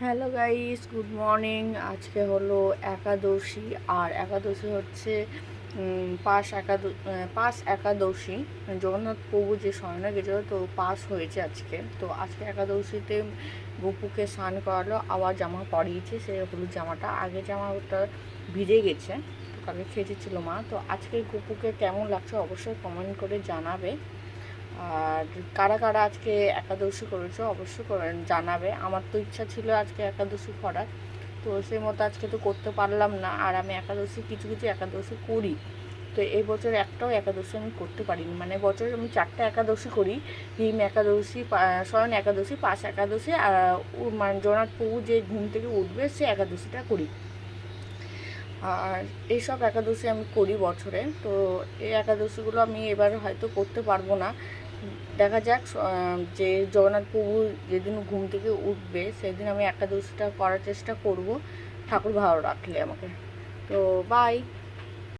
Hello guys, good morning. আজকে হলো একাদশী, আর একাদশী হচ্ছে পাশ একাদ পাশ একাদশী। জগন্নাথ প্রভু যে স্বর্ণে গেছিল, তো পাস হয়েছে আজকে। তো আজকে একাদশীতে গপুকে স্নান করালো, আবার জামা পরিয়েছে সে হলুদ জামাটা। আগে জামাটা ভিজে গেছে, তো কালকে খেয়েছিল মা। তো আজকে গপুকে কেমন লাগছে অবশ্যই কমেন্ট করে জানাবে। আর কারা কারা আজকে একাদশী করেছ অবশ্যই করে- জানাবে। আমার তো ইচ্ছা ছিল আজকে একাদশী করার। তো সেই মতো আজকে তো করতে পারলাম না, আর আমি একাদশী, কিছু কিছু একাদশী করি। তো এই বছর একটাও একাদশী আমি করতে পারিনি। মানে বছর আমি চারটে একাদশী করি। হিম একাদশী স্বয়ন একাদশী পাঁচ একাদশী, আর মানে জগন্নাথ প্রভু যে ঘুম থেকে উঠবে, সে একাদশীটা করি। আর এইসব একাদশী আমি করি বছরে। তো এই একাদশীগুলো আমি এবার হয়তো করতে পারব না। দেখা যাক যে জগন্নাথ প্রভু যেদিন ঘুম থেকে উঠবে, সেদিন আমি একাদশীটা করার চেষ্টা করব। ঠাকুর ভালো রাখলে আমাকে। তো বাই